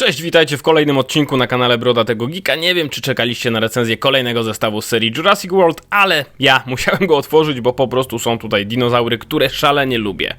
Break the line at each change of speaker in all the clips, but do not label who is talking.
Cześć, witajcie w kolejnym odcinku na kanale Broda tego Geeka. Nie wiem, czy czekaliście na recenzję kolejnego zestawu z serii Jurassic World, ale ja musiałem go otworzyć, bo po prostu są tutaj dinozaury, które szalenie lubię.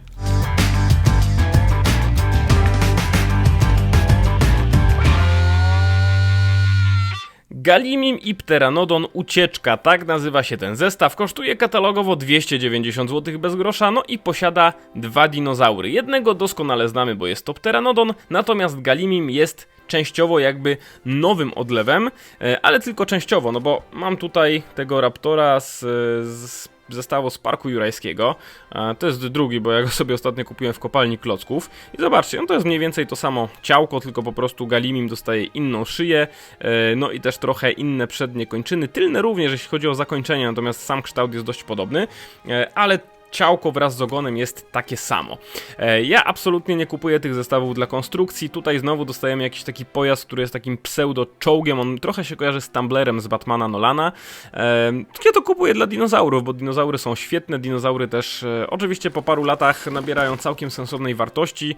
Galimim i Pteranodon Ucieczka, tak nazywa się ten zestaw, kosztuje katalogowo 290 zł bez grosza, no i posiada dwa dinozaury. Jednego doskonale znamy, bo jest to Pteranodon, natomiast Galimim jest częściowo jakby nowym odlewem, e, ale tylko częściowo, no bo mam tutaj tego Raptora z, z zestawu z Parku Jurajskiego. E, To jest drugi, bo ja go sobie ostatnio kupiłem w kopalni klocków. I zobaczcie, on to jest mniej więcej to samo ciałko, tylko po prostu Galimim dostaje inną szyję, e, no i też trochę inne przednie kończyny. Tylne również, jeśli chodzi o zakończenie, natomiast sam kształt jest dość podobny, e, ale ciałko wraz z ogonem jest takie samo. E, Ja absolutnie nie kupuję tych zestawów dla konstrukcji. Tutaj znowu dostajemy jakiś taki pojazd, który jest takim pseudo-czołgiem. On trochę się kojarzy z Tumblerem z Batmana Nolana. E, Ja to kupuję dla dinozaurów, bo dinozaury są świetne. Dinozaury też e, oczywiście po paru latach nabierają całkiem sensownej wartości.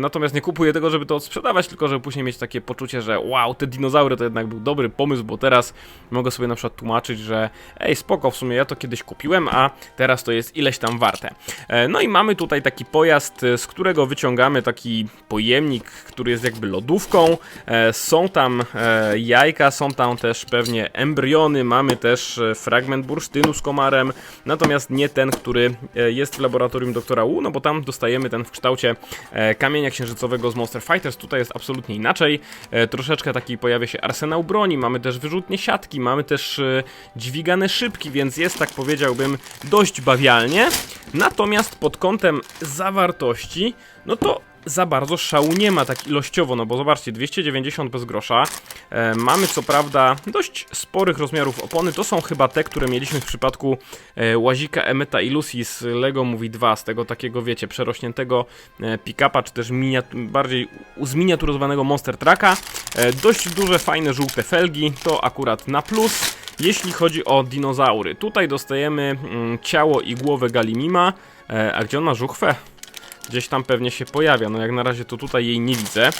Natomiast nie kupuję tego, żeby to odsprzedawać, tylko żeby później mieć takie poczucie, że wow, te dinozaury to jednak był dobry pomysł, bo teraz mogę sobie na przykład tłumaczyć, że ej, spoko, w sumie ja to kiedyś kupiłem, a teraz to jest ileś tam warte. E, No i mamy tutaj taki pojazd, e, z którego wyciągamy taki pojemnik, który jest jakby lodówką. E, Są tam jajka, są tam też pewnie embriony, mamy też fragment bursztynu z komarem, natomiast nie ten, który jest w laboratorium doktora Wu, no bo tam dostajemy ten w kształcie kamienia księżycowego z Monster Fighters. Tutaj jest absolutnie inaczej. Troszeczkę taki pojawia się arsenał broni, mamy też wyrzutnie siatki, mamy też dźwigane szybki, więc jest tak powiedziałbym dość bawialnie. Natomiast pod kątem zawartości, no to za bardzo szału nie ma tak ilościowo, no bo zobaczcie, 290 bez grosza. E, mamy co prawda dość sporych rozmiarów opony, to są chyba te, które mieliśmy w przypadku e, łazika Emeta i Lucy z Lego Movie 2, z tego takiego, wiecie, przerośniętego e, pick-upa, czy też bardziej zminiaturyzowanego Monster Trucka. E, dość duże, fajne, żółte felgi, to akurat na plus. Jeśli chodzi o dinozaury, tutaj dostajemy mm, ciało i głowę Galimima, e, a gdzie on ma żuchwę? Gdzieś tam pewnie się pojawia, no jak na razie to tutaj jej nie widzę.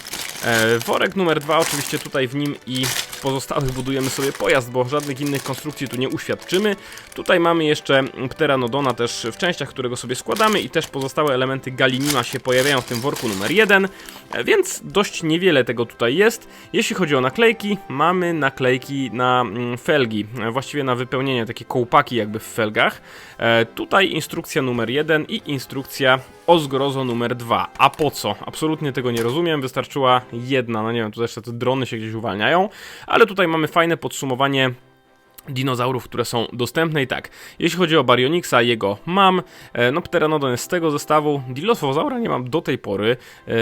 E, worek numer dwa, oczywiście tutaj w nim i pozostałych budujemy sobie pojazd, bo żadnych innych konstrukcji tu nie uświadczymy. Tutaj mamy jeszcze Pteranodona też w częściach, którego sobie składamy i też pozostałe elementy Galimima się pojawiają w tym worku numer jeden, e, więc dość niewiele tego tutaj jest. Jeśli chodzi o naklejki, mamy naklejki na mm, felgi, właściwie na wypełnienie, takie kołpaki jakby w felgach. E, tutaj instrukcja numer jeden i instrukcja o zgrozo numer dwa. A po co? Absolutnie tego nie rozumiem, wystarczyła jedna, no nie wiem, tu jeszcze te drony się gdzieś uwalniają, ale tutaj mamy fajne podsumowanie dinozaurów, które są dostępne. I tak, jeśli chodzi o Baryonyxa, jego mam, e, no Pteranodon jest z tego zestawu, Dilophosaura nie mam do tej pory, e,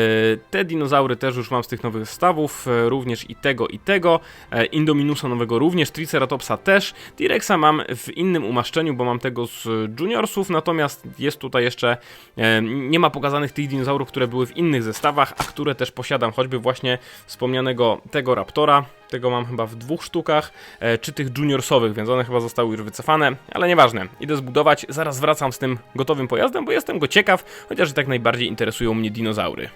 te dinozaury też już mam z tych nowych zestawów, e, również i tego i tego, Indominusa nowego również, Triceratopsa też, T-Rexa mam w innym umaszczeniu, bo mam tego z Juniorsów, natomiast jest tutaj jeszcze, nie ma pokazanych tych dinozaurów, które były w innych zestawach, a które też posiadam, choćby właśnie wspomnianego tego Raptora, tego mam chyba w dwóch sztukach, e, czy tych juniorsowych, więc one chyba zostały już wycofane, ale nieważne. Idę zbudować, zaraz wracam z tym gotowym pojazdem, bo jestem go ciekaw, chociaż i tak najbardziej interesują mnie dinozaury.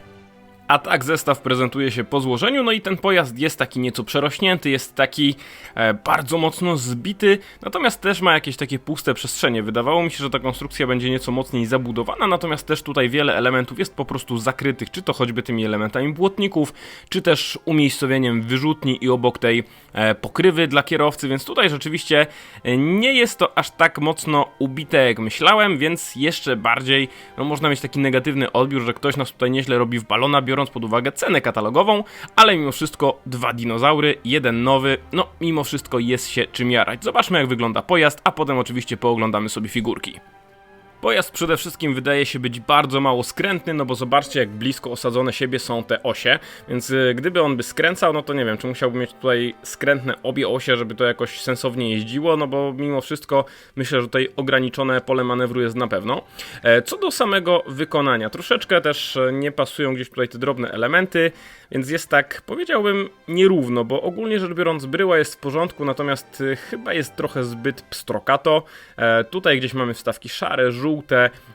A tak zestaw prezentuje się po złożeniu, no i ten pojazd jest taki nieco przerośnięty, jest taki e, bardzo mocno zbity, natomiast też ma jakieś takie puste przestrzenie. Wydawało mi się, że ta konstrukcja będzie nieco mocniej zabudowana, natomiast też tutaj wiele elementów jest po prostu zakrytych, czy to choćby tymi elementami błotników, czy też umiejscowieniem wyrzutni i obok tej e, pokrywy dla kierowcy, więc tutaj rzeczywiście e, nie jest to aż tak mocno ubite jak myślałem, więc jeszcze bardziej no, można mieć taki negatywny odbiór, że ktoś nas tutaj nieźle robi w balona, biorąc pod uwagę cenę katalogową, ale mimo wszystko dwa dinozaury, jeden nowy, no mimo wszystko jest się czym jarać. Zobaczmy jak wygląda pojazd, a potem oczywiście pooglądamy sobie figurki. Pojazd przede wszystkim wydaje się być bardzo mało skrętny, no bo zobaczcie jak blisko osadzone siebie są te osie, więc y, gdyby on by skręcał, no to nie wiem, czy musiałby mieć tutaj skrętne obie osie, żeby to jakoś sensownie jeździło, no bo mimo wszystko myślę, że tutaj ograniczone pole manewru jest na pewno. E, Co do samego wykonania, troszeczkę też e, nie pasują gdzieś tutaj te drobne elementy, więc jest tak, powiedziałbym, nierówno, bo ogólnie rzecz biorąc bryła jest w porządku, natomiast y, chyba jest trochę zbyt pstrokato. E, Tutaj gdzieś mamy wstawki szare, żółte,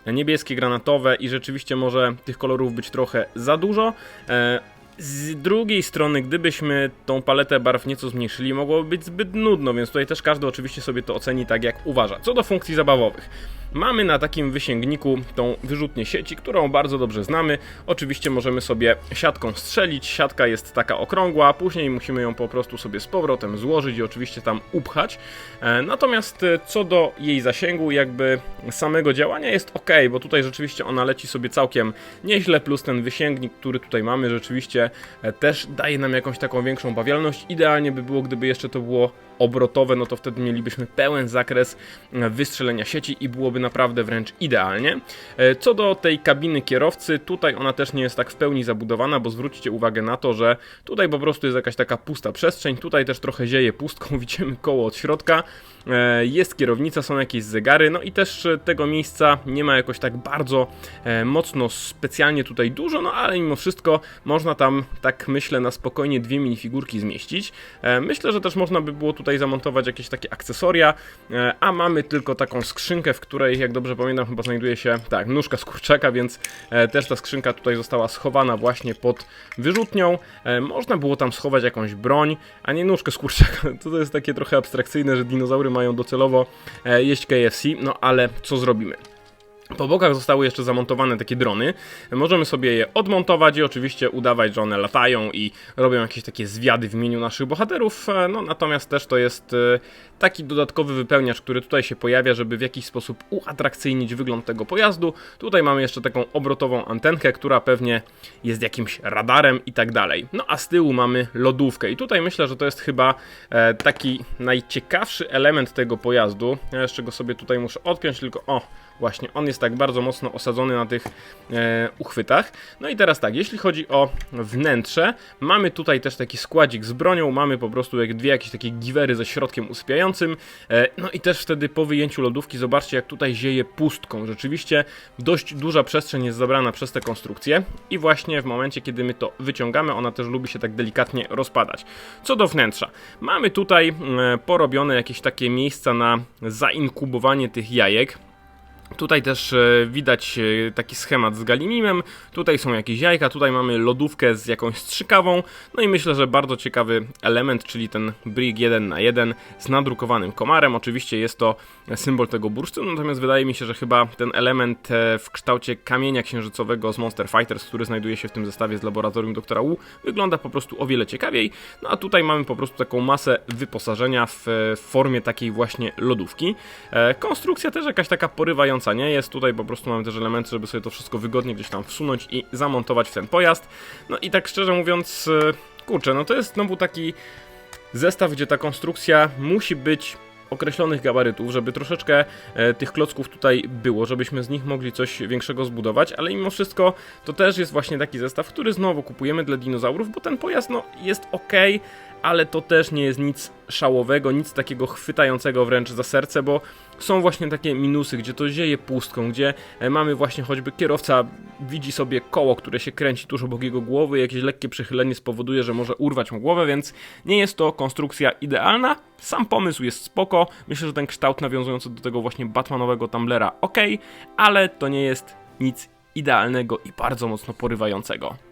niebieskie, granatowe i rzeczywiście może tych kolorów być trochę za dużo. E, Z drugiej strony, gdybyśmy tą paletę barw nieco zmniejszyli, mogłoby być zbyt nudno, więc tutaj też każdy oczywiście sobie to oceni tak jak uważa. Co do funkcji zabawowych. Mamy na takim wysięgniku tą wyrzutnię sieci, którą bardzo dobrze znamy. Oczywiście możemy sobie siatką strzelić. Siatka jest taka okrągła, później musimy ją po prostu sobie z powrotem złożyć i oczywiście tam upchać. E, Natomiast e, co do jej zasięgu, jakby samego działania jest ok, bo tutaj rzeczywiście ona leci sobie całkiem nieźle, plus ten wysięgnik, który tutaj mamy, rzeczywiście e, też daje nam jakąś taką większą bawialność. Idealnie by było, gdyby jeszcze to było obrotowe, no to wtedy mielibyśmy pełen zakres wystrzelenia sieci i byłoby naprawdę wręcz idealnie. E, Co do tej kabiny kierowcy, tutaj ona też nie jest tak w pełni zabudowana, bo zwróćcie uwagę na to, że tutaj po prostu jest jakaś taka pusta przestrzeń, tutaj też trochę zieje pustką, widzimy koło od środka, E, jest kierownica, są jakieś zegary, no i też e, tego miejsca nie ma jakoś tak bardzo mocno specjalnie tutaj dużo, no ale mimo wszystko można tam, tak myślę, na spokojnie dwie minifigurki zmieścić. Myślę, że też można by było tutaj zamontować jakieś takie akcesoria, a mamy tylko taką skrzynkę, w której, jak dobrze pamiętam, chyba znajduje się, tak, nóżka z kurczaka, więc e, też ta skrzynka tutaj została schowana właśnie pod wyrzutnią. E, Można było tam schować jakąś broń, a nie nóżkę z kurczaka. To, to jest takie trochę abstrakcyjne, że dinozaury mają docelowo e, jeść KFC, no ale co zrobimy? Po bokach zostały jeszcze zamontowane takie drony. Możemy sobie je odmontować i oczywiście udawać, że one latają i robią jakieś takie zwiady w imieniu naszych bohaterów. E, No natomiast też to jest e, taki dodatkowy wypełniacz, który tutaj się pojawia, żeby w jakiś sposób uatrakcyjnić wygląd tego pojazdu. Tutaj mamy jeszcze taką obrotową antenkę, która pewnie jest jakimś radarem i tak dalej. No a z tyłu mamy lodówkę i tutaj myślę, że to jest chyba e, taki najciekawszy element tego pojazdu. Ja jeszcze go sobie tutaj muszę odpiąć, tylko o, Właśnie, on jest tak bardzo mocno osadzony na tych e, uchwytach. No i teraz tak, jeśli chodzi o wnętrze, mamy tutaj też taki składzik z bronią, mamy po prostu jak dwie jakieś takie giwery ze środkiem usypiającym. E, no i też wtedy po wyjęciu lodówki, zobaczcie jak tutaj zieje pustką. Rzeczywiście dość duża przestrzeń jest zabrana przez tę konstrukcję i właśnie w momencie, kiedy my to wyciągamy, ona też lubi się tak delikatnie rozpadać. Co do wnętrza, mamy tutaj e, porobione jakieś takie miejsca na zainkubowanie tych jajek. Tutaj też e, widać e, taki schemat z galimimem, tutaj są jakieś jajka, tutaj mamy lodówkę z jakąś strzykawą, no i myślę, że bardzo ciekawy element, czyli ten brick 1 na 1 z nadrukowanym komarem. Oczywiście jest to symbol tego bursztynu, natomiast wydaje mi się, że chyba ten element e, w kształcie kamienia księżycowego z Monster Fighters, który znajduje się w tym zestawie z laboratorium doktora Wu, wygląda po prostu o wiele ciekawiej. No a tutaj mamy po prostu taką masę wyposażenia w formie takiej właśnie lodówki. Konstrukcja też jakaś taka porywająca nie jest. Tutaj po prostu mamy też elementy, żeby sobie to wszystko wygodnie gdzieś tam wsunąć i zamontować w ten pojazd. No i tak szczerze mówiąc, e, kurczę, no to jest znowu taki zestaw, gdzie ta konstrukcja musi być określonych gabarytów, żeby troszeczkę e, tych klocków tutaj było, żebyśmy z nich mogli coś większego zbudować, ale mimo wszystko to też jest właśnie taki zestaw, który znowu kupujemy dla dinozaurów, bo ten pojazd no jest ok, ale to też nie jest nic szałowego, nic takiego chwytającego wręcz za serce, bo są właśnie takie minusy, gdzie to zieje pustką, gdzie e, mamy właśnie choćby kierowca widzi sobie koło, które się kręci tuż obok jego głowy, jakieś lekkie przechylenie spowoduje, że może urwać mu głowę, więc nie jest to konstrukcja idealna. Sam pomysł jest spoko, myślę, że ten kształt nawiązujący do tego właśnie Batmanowego Tumblera ok, ale to nie jest nic idealnego i bardzo mocno porywającego.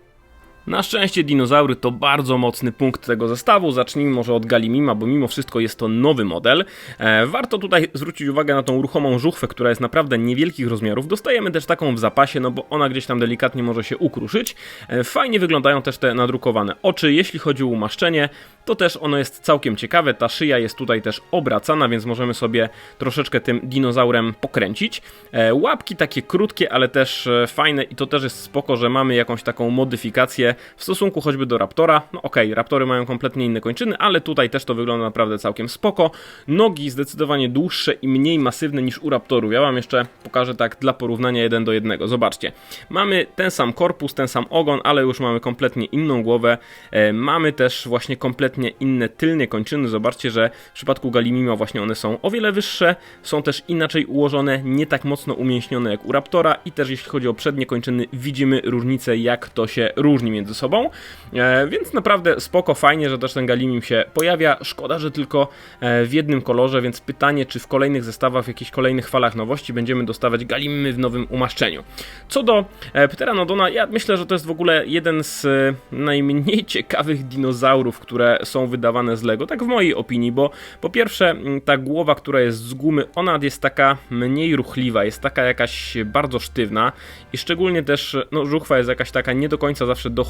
Na szczęście dinozaury to bardzo mocny punkt tego zestawu. Zacznijmy może od Galimima, bo mimo wszystko jest to nowy model. E, warto tutaj zwrócić uwagę na tą ruchomą żuchwę, która jest naprawdę niewielkich rozmiarów. Dostajemy też taką w zapasie, no bo ona gdzieś tam delikatnie może się ukruszyć. E, fajnie wyglądają też te nadrukowane oczy. Jeśli chodzi o umaszczenie, to też ono jest całkiem ciekawe. Ta szyja jest tutaj też obracana, więc możemy sobie troszeczkę tym dinozaurem pokręcić. E, łapki takie krótkie, ale też fajne i to też jest spoko, że mamy jakąś taką modyfikację w stosunku choćby do Raptora. No okej, okay, Raptory mają kompletnie inne kończyny, ale tutaj też to wygląda naprawdę całkiem spoko. Nogi zdecydowanie dłuższe i mniej masywne niż u Raptorów. Ja wam jeszcze pokażę tak dla porównania jeden do jednego. Zobaczcie. Mamy ten sam korpus, ten sam ogon, ale już mamy kompletnie inną głowę. E, mamy też właśnie kompletnie inne tylnie kończyny. Zobaczcie, że w przypadku Galimima właśnie one są o wiele wyższe, są też inaczej ułożone, nie tak mocno umięśnione jak u Raptora i też jeśli chodzi o przednie kończyny widzimy różnicę jak to się różni między między sobą, e, więc naprawdę spoko, fajnie, że też ten Galimim się pojawia. Szkoda, że tylko e, w jednym kolorze, więc pytanie, czy w kolejnych zestawach, w jakichś kolejnych falach nowości będziemy dostawać Galimimy w nowym umaszczeniu. Co do e, Pteranodona, ja myślę, że to jest w ogóle jeden z najmniej ciekawych dinozaurów, które są wydawane z Lego, tak w mojej opinii, bo po pierwsze ta głowa, która jest z gumy, ona jest taka mniej ruchliwa, jest taka jakaś bardzo sztywna i szczególnie też no, żuchwa jest jakaś taka nie do końca zawsze dochodząca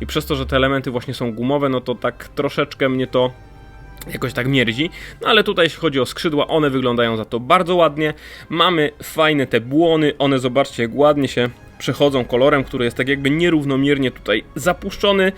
i przez to, że te elementy właśnie są gumowe, no to tak troszeczkę mnie to jakoś tak mierdzi. No ale tutaj jeśli chodzi o skrzydła, one wyglądają za to bardzo ładnie. Mamy fajne te błony, one zobaczcie jak ładnie się przechodzą kolorem, który jest tak jakby nierównomiernie tutaj zapuszczony.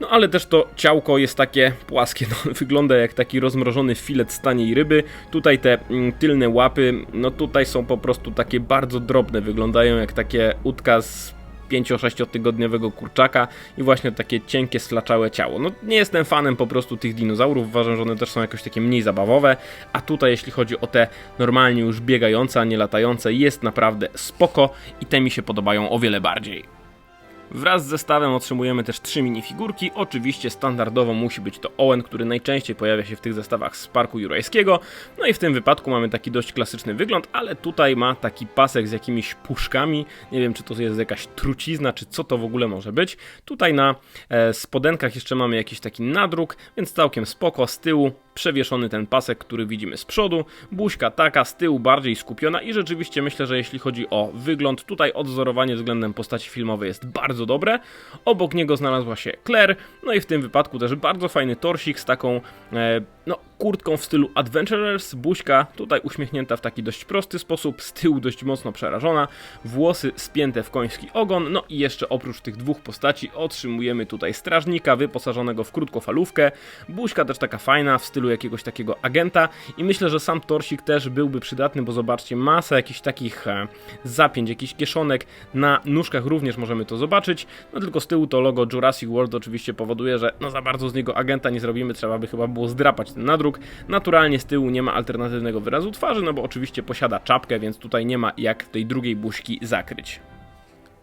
No ale też to ciałko jest takie płaskie, no, wygląda jak taki rozmrożony filet z taniej ryby. Tutaj te mm, tylne łapy, no tutaj są po prostu takie bardzo drobne, wyglądają jak takie utka z 5-6 tygodniowego kurczaka i właśnie takie cienkie, slaczałe ciało. No nie jestem fanem po prostu tych dinozaurów, uważam, że one też są jakoś takie mniej zabawowe, a tutaj jeśli chodzi o te normalnie już biegające, a nie latające, jest naprawdę spoko i te mi się podobają o wiele bardziej. Wraz z zestawem otrzymujemy też trzy minifigurki. Oczywiście standardowo musi być to Owen, który najczęściej pojawia się w tych zestawach z Parku Jurajskiego. No i w tym wypadku mamy taki dość klasyczny wygląd, ale tutaj ma taki pasek z jakimiś puszkami. Nie wiem, czy to jest jakaś trucizna, czy co to w ogóle może być. Tutaj na e, spodenkach jeszcze mamy jakiś taki nadruk, więc całkiem spoko. Z tyłu przewieszony ten pasek, który widzimy z przodu. Buźka taka, z tyłu bardziej skupiona i rzeczywiście myślę, że jeśli chodzi o wygląd, tutaj odzorowanie względem postaci filmowej jest bardzo dobre. Obok niego znalazła się Claire, no i w tym wypadku też bardzo fajny torsik z taką, e, no, kurtką w stylu Adventurers, buźka tutaj uśmiechnięta w taki dość prosty sposób, z tyłu dość mocno przerażona, włosy spięte w koński ogon, no i jeszcze oprócz tych dwóch postaci otrzymujemy tutaj strażnika wyposażonego w krótkofalówkę, buźka też taka fajna w stylu jakiegoś takiego agenta i myślę, że sam torsik też byłby przydatny, bo zobaczcie, masa jakichś takich e, zapięć, jakichś kieszonek, na nóżkach również możemy to zobaczyć, no tylko z tyłu to logo Jurassic World oczywiście powoduje, że no za bardzo z niego agenta nie zrobimy, trzeba by chyba było zdrapać ten nadruk, Naturalnie z tyłu nie ma alternatywnego wyrazu twarzy, no bo oczywiście posiada czapkę, więc tutaj nie ma jak tej drugiej buźki zakryć.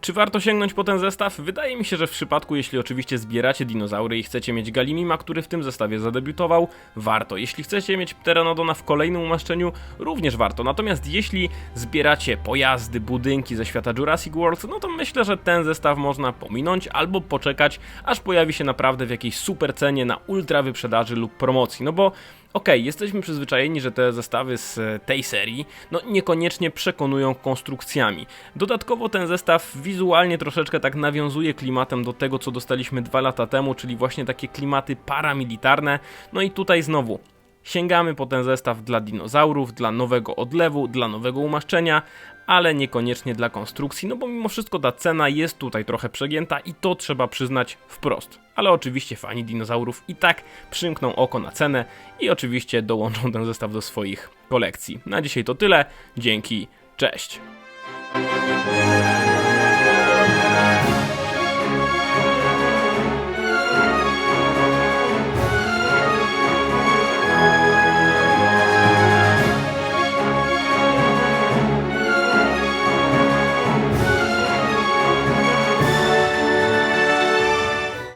Czy warto sięgnąć po ten zestaw? Wydaje mi się, że w przypadku, jeśli oczywiście zbieracie dinozaury i chcecie mieć Galimima, który w tym zestawie zadebiutował, warto. Jeśli chcecie mieć Pteranodona w kolejnym umaszczeniu, również warto. Natomiast jeśli zbieracie pojazdy, budynki ze świata Jurassic World, no to myślę, że ten zestaw można pominąć albo poczekać, aż pojawi się naprawdę w jakiejś super cenie na ultra wyprzedaży lub promocji. No bo Okej, okay, jesteśmy przyzwyczajeni, że te zestawy z tej serii no niekoniecznie przekonują konstrukcjami. Dodatkowo ten zestaw wizualnie troszeczkę tak nawiązuje klimatem do tego, co dostaliśmy dwa lata temu, czyli właśnie takie klimaty paramilitarne. No i tutaj znowu Sięgamy po ten zestaw dla dinozaurów, dla nowego odlewu, dla nowego umaszczenia, ale niekoniecznie dla konstrukcji, no bo mimo wszystko ta cena jest tutaj trochę przegięta i to trzeba przyznać wprost. Ale oczywiście fani dinozaurów i tak przymkną oko na cenę i oczywiście dołączą ten zestaw do swoich kolekcji. Na dzisiaj to tyle, dzięki, cześć!